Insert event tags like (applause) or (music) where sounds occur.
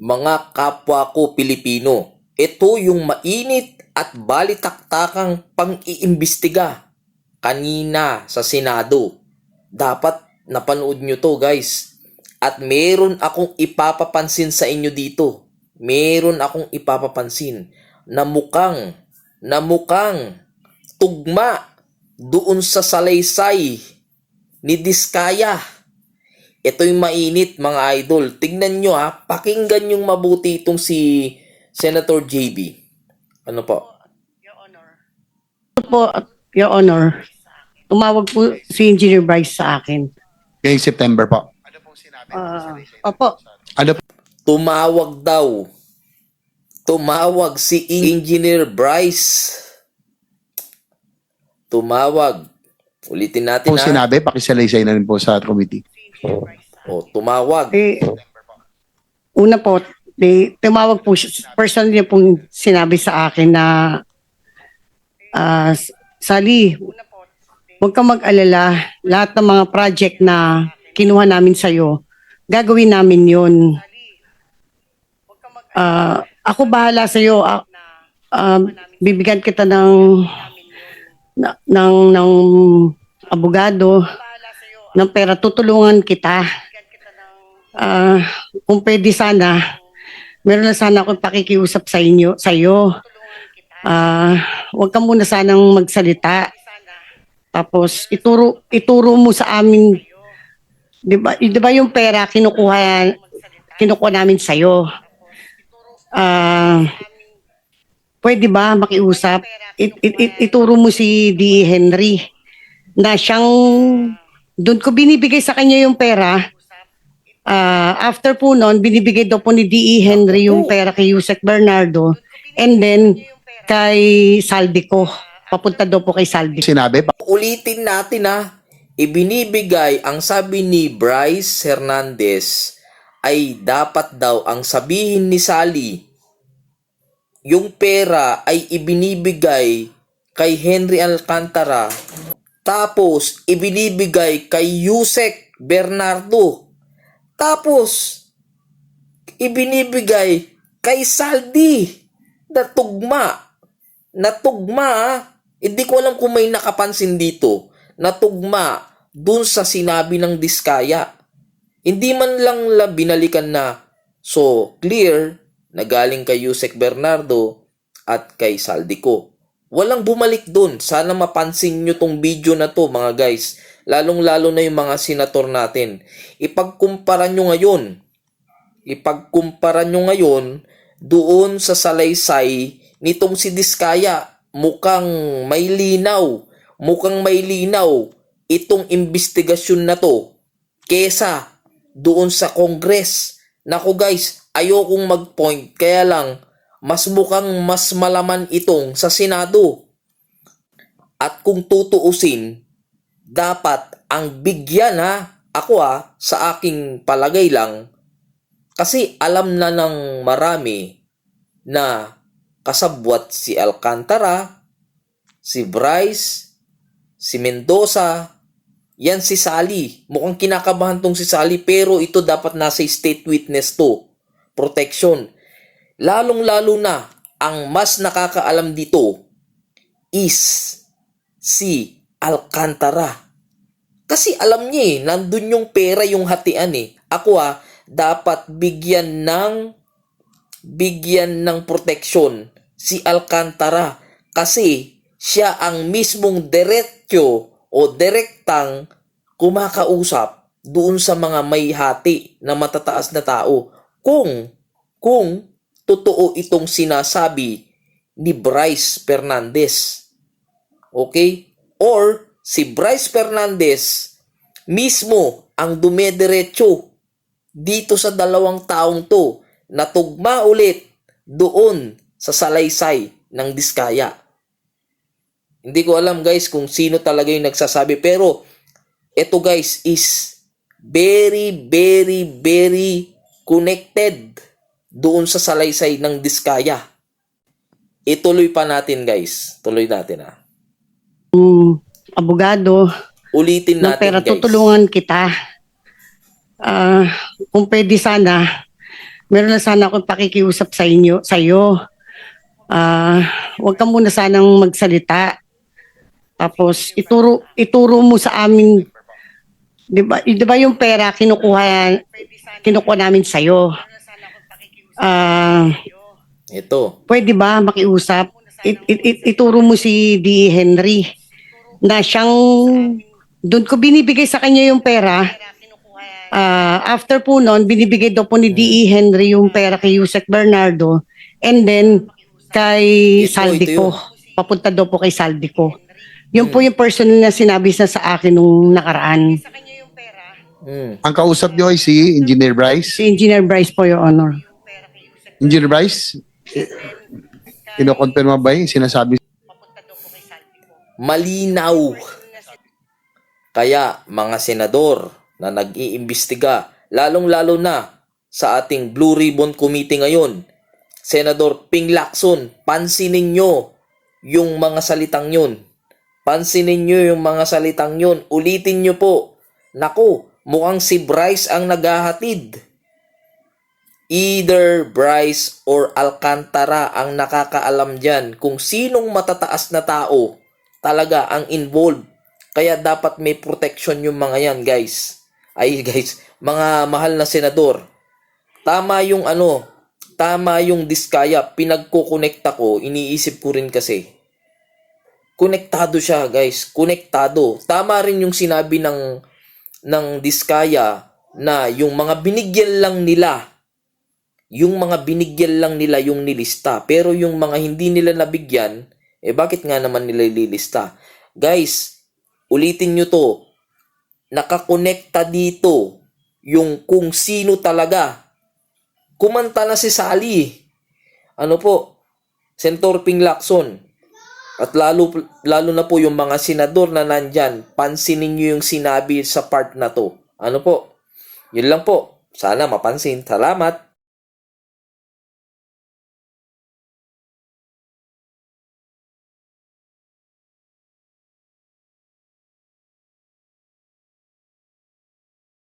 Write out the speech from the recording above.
mga kapwa ko Pilipino. Ito yung mainit at balitaktakang pang-iimbestiga kanina sa Senado. Dapat napanood nyo to guys. At meron akong ipapapansin sa inyo dito. Meron akong ipapapansin na mukhang, na mukhang tugma doon sa salaysay ni Diskaya. Ito yung mainit mga idol. Tignan nyo ha, pakinggan yung mabuti itong si Senator JB. Ano po? Ito po, Your Honor, tumawag po si Engineer Bryce sa akin. Ngayong September po. Ah, opo, Ano po? Tumawag daw. Tumawag si Engineer Bryce. Tumawag. Ulitin natin po ha. sinabi, pakisalaysay na rin po sa committee. O, tumawag. eh, una po, eh, tumawag po siya, personally niya pong sinabi sa akin na ah, Sally, huwag kang mag-alala, lahat ng mga project na kinuha namin sa'yo, gagawin namin yun. Ah, ako bahala sa'yo. Ah, ah, bibigyan kita ng na, ng ng abogado ng pera tutulungan kita. Ah, kung pwede sana meron na sana akong pakikiusap sa inyo sa iyo. Ah, wag ka muna sanang magsalita. Tapos ituro ituro mo sa amin 'di ba? 'Di ba yung pera kinukuha kinukuha namin sa iyo. Ah, pwede ba makiusap? It, it, it- ituro mo si D. Henry na siyang doon ko binibigay sa kanya yung pera. Ah, after po noon, binibigay daw po ni D.E. Henry yung pera kay Yusek Bernardo and then kay Saldico. Papunta daw po kay Saldico. Sinabi, Ulitin natin ha. Ibinibigay ang sabi ni Bryce Hernandez ay dapat daw ang sabihin ni Sally yung pera ay ibinibigay kay Henry Alcantara tapos ibinibigay kay Yusek Bernardo. Tapos ibinibigay kay Saldi. Na tugma na tugma ah. hindi ko alam kung may nakapansin dito. Na tugma dun sa sinabi ng Diskaya. Hindi man lang la binalikan na so clear na galing kay Yusek Bernardo at kay Saldico. Walang bumalik dun. Sana mapansin nyo tong video na to mga guys. Lalong-lalo na yung mga senator natin. Ipagkumpara nyo ngayon. Ipagkumpara nyo ngayon doon sa salaysay nitong si Diskaya. Mukhang may linaw. Mukhang may linaw itong investigasyon na to kesa doon sa Congress. Nako guys, ayokong mag-point kaya lang mas mukhang mas malaman itong sa Senado. At kung tutuusin, dapat ang bigyan ha, ako ha, sa aking palagay lang, kasi alam na ng marami na kasabwat si Alcantara, si Bryce, si Mendoza, yan si Sally. Mukhang kinakabahan tong si Sally pero ito dapat nasa state witness to. Protection. Lalong-lalo na ang mas nakakaalam dito is si Alcantara. Kasi alam niya eh, nandun yung pera yung hatian eh. Ako ah, dapat bigyan ng bigyan ng proteksyon si Alcantara kasi siya ang mismong diretsyo o direktang kumakausap doon sa mga may hati na matataas na tao kung kung totoo itong sinasabi ni Bryce Fernandez. Okay? Or si Bryce Fernandez mismo ang dumediretso dito sa dalawang taong to na tugma ulit doon sa salaysay ng Diskaya. Hindi ko alam guys kung sino talaga yung nagsasabi pero ito guys is very very very connected doon sa salaysay ng Diskaya. Ituloy pa natin guys. Tuloy natin ah. Abogado, Ulitin natin pera guys. tutulungan kita. Ah, kung pwede sana meron na sana akong pakikiusap sa inyo, sa iyo. Ah, huwag ka muna sanang magsalita. Tapos ituro ituro mo sa amin 'di ba? 'Di ba yung pera kinukuha kinukuha namin sa iyo. Ah, Ito. pwede ba makiusap? It, it, it- ituro mo si D. Henry na siyang doon ko binibigay sa kanya yung pera. Ah, after po noon, binibigay daw po ni D. Henry yung pera kay Yusek Bernardo and then kay Ito, Saldico. ito Papunta daw po kay Saldico. Yun po yung personal na sinabi sa sa akin nung nakaraan. Hmm. Ang kausap niyo ay si Engineer Bryce. Si Engineer Bryce po, Your Honor. Engineer Bryce, kinokonfirma ba yung sinasabi malinaw. Kaya mga senador na nag-iimbestiga, lalong-lalo na sa ating Blue Ribbon Committee ngayon, Senador Ping Lacson, pansinin nyo yung mga salitang yun. Pansinin nyo yung mga salitang yun. Ulitin nyo po. Naku, mukhang si Bryce ang naghahatid. Either Bryce or Alcantara ang nakakaalam dyan kung sinong matataas na tao talaga ang involved. Kaya dapat may protection yung mga yan, guys. Ay, (laughs) guys, mga mahal na senador. Tama yung ano, tama yung diskaya. Pinagkukonekta ko, iniisip ko rin kasi. Konektado siya, guys. Konektado. Tama rin yung sinabi ng ng diskaya na yung mga binigyan lang nila yung mga binigyan lang nila yung nilista. Pero yung mga hindi nila nabigyan, eh bakit nga naman nila ililista? Guys, ulitin nyo to. Nakakonekta dito yung kung sino talaga. Kumanta na si Sally. Ano po? Senator Ping Lacson. At lalo, lalo na po yung mga senador na nandyan, pansinin nyo yung sinabi sa part na to. Ano po? Yun lang po. Sana mapansin. Salamat.